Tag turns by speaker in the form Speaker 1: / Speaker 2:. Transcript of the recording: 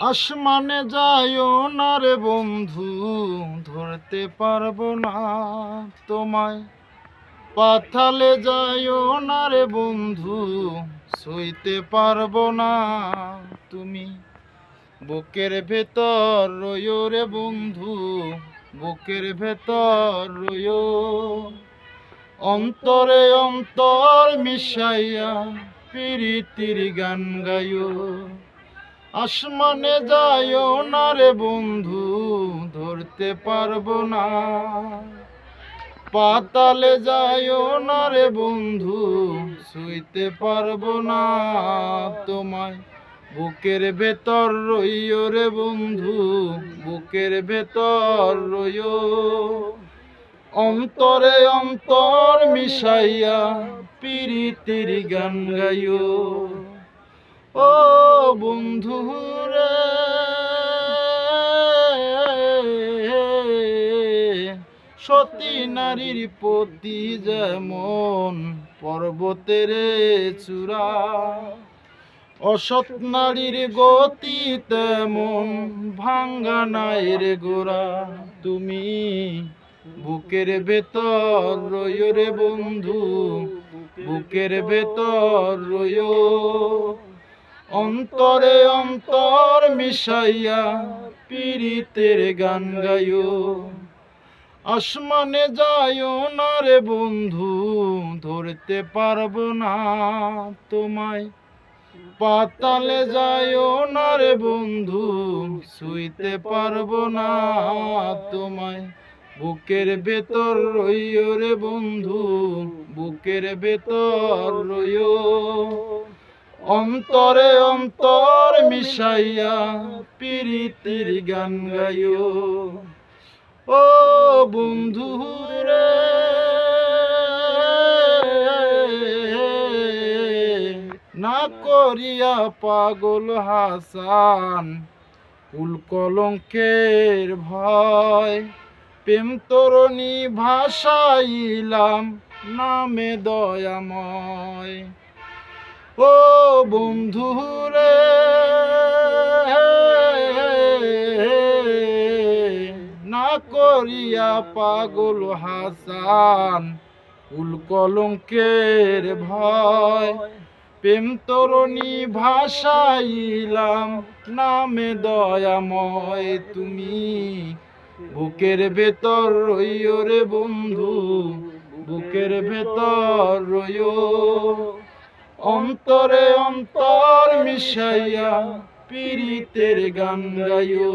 Speaker 1: আসমানে যাইও না রে বন্ধু, ধরতে পারব না তোমায়। পাথালে যাইও না রে বন্ধু, সইতে পারব না তুমি। বুকের ভেতর রয়ো রে বন্ধু, বুকের ভেতর রয়ো অন্তরে অন্তর মিশাইয়া, প্রীতির গান গাইও। আসমানে যাইও না রে বন্ধু, ধরতে পারব না। পাতালে যাইও না রে বন্ধু, শুইতে পারব না তোমায়। বুকের ভেতর রইও রে বন্ধু, বুকের ভেতর রইও। অন্তরে অন্তর মিশাইয়া, পিরিতির গান গাইও। ও বন্ধু রে সতী নারীর প্রতি যেমন পর্বতের চূড়া, অসৎ নারীর গতি তেমন ভাঙ্গা নাইর গোড়া। তুমি বুকের ভেতর রইও রে বন্ধু, বুকের ভেতর রইও। অন্তরে অন্তর মিশাইয়া পীড়িতের গান গাইও। আসমানে যাইও না রে বন্ধু, ধরতে পারব না তোমায়। পাতালে যাইও না রে বন্ধু শুইতে পারব না তোমায়। বুকের ভেতর রইও রে বন্ধু, বুকের ভেতর রইও। অন্তরে অন্তর মিশাইয়া প্রীতির গান গাইও। ও বন্ধু রে, না করিয়া পাগল হাসান কুল কলঙ্কের ভয় প্রেম তরণী ভাসাইলাম নামে দয়াময়। ও বন্ধু রে। না করিয়া পাগল হাসান কুল কলঙ্কের ভয়। প্রেম তরণী ভাসাইলাম, নামে দয়াময় তুমি। বুকের ভেতর রইও রে বন্ধু, বুকের ভেতর রইও। অন্তরে অন্তর মিশাইয়া পীড়িতের গান গাইও।